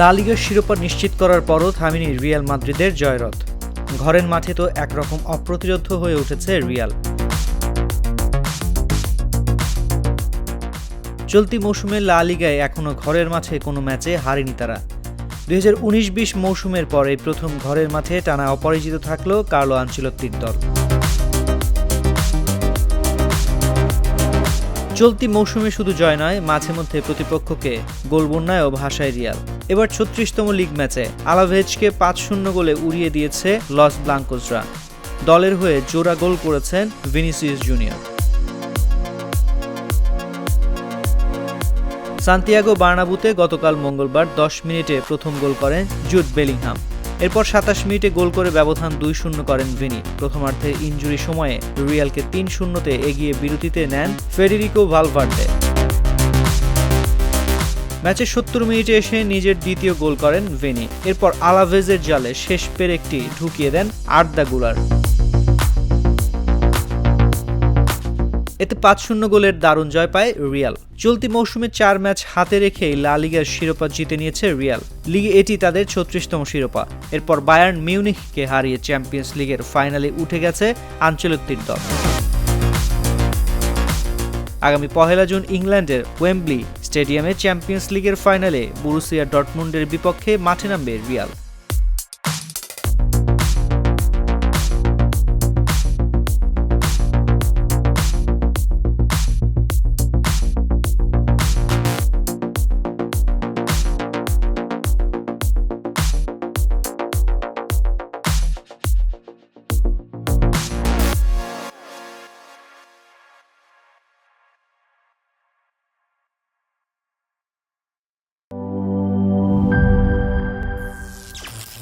লা লিগার শিরোপা নিশ্চিত করার পরও থামিনি রিয়াল মাদ্রিদের জয়রথ। ঘরের মাঠে তো একরকম অপ্রতিরোধ্য হয়ে উঠেছে রিয়াল। চলতি মৌসুমে লা লিগায় এখনও ঘরের মাঠে কোনো ম্যাচে হারেনি তারা। দুই হাজার উনিশ বিশ মৌসুমের পরে প্রথম ঘরের মাঠে টানা অপরাজিত থাকল কার্লো আঞ্চলত্তির দল। চলতি মৌসুমে শুধু জয় নয়, মাঝে মধ্যে প্রতিপক্ষকে গোল বন্যায়ও ভাষায় রিয়াল। এবার ছত্রিশতম লিগ ম্যাচে আলাভেজকে পাঁচ শূন্য গোলে উড়িয়ে দিয়েছে লস ব্লাঙ্কোসরা দলের হয়ে জোড়া গোল করেছেন ভিনিসিয়াস জুনিয়র। সান্তিয়াগো বার্নাবুতে গতকাল মঙ্গলবার দশ মিনিটে প্রথম গোল করেন জুট বেলিংহাম। এরপর সাতাশ মিনিটে গোল করে ব্যবধান দুই শূন্য করেন ভিনি। প্রথমার্ধে ইঞ্জুরি সময়ে রিয়ালকে তিন শূন্যতে এগিয়ে বিরতিতে নেন ফেডেরিকো ভালভার্ডে ম্যাচের সত্তর মিনিটে এসে নিজের দ্বিতীয় গোল করেন ভেনি। এরপর আলাভেজের জালে শেষ পের একটি ঢুকিয়ে দেন আর্দা গুলার এতে পাঁচ শূন্য গোলের দারুণ জয় পায় রিয়াল। চলতি মৌসুমে চার ম্যাচ হাতে রেখেই লা লিগার শিরোপা জিতে নিয়েছে রিয়াল। লিগে এটি তাদের ছত্রিশতম শিরোপা। এরপর বায়ার্ন মিউনিখকে হারিয়ে চ্যাম্পিয়ন্স লিগের ফাইনালে উঠে গেছে আঞ্চলিক দল। আগামী পহেলা জুন ইংল্যান্ডের ওয়েম্বলি স্টেডিয়ামে চ্যাম্পিয়ন্স লিগের ফাইনালে বুরুসিয়া ডটমুন্ডের বিপক্ষে মাঠে নামবে রিয়াল।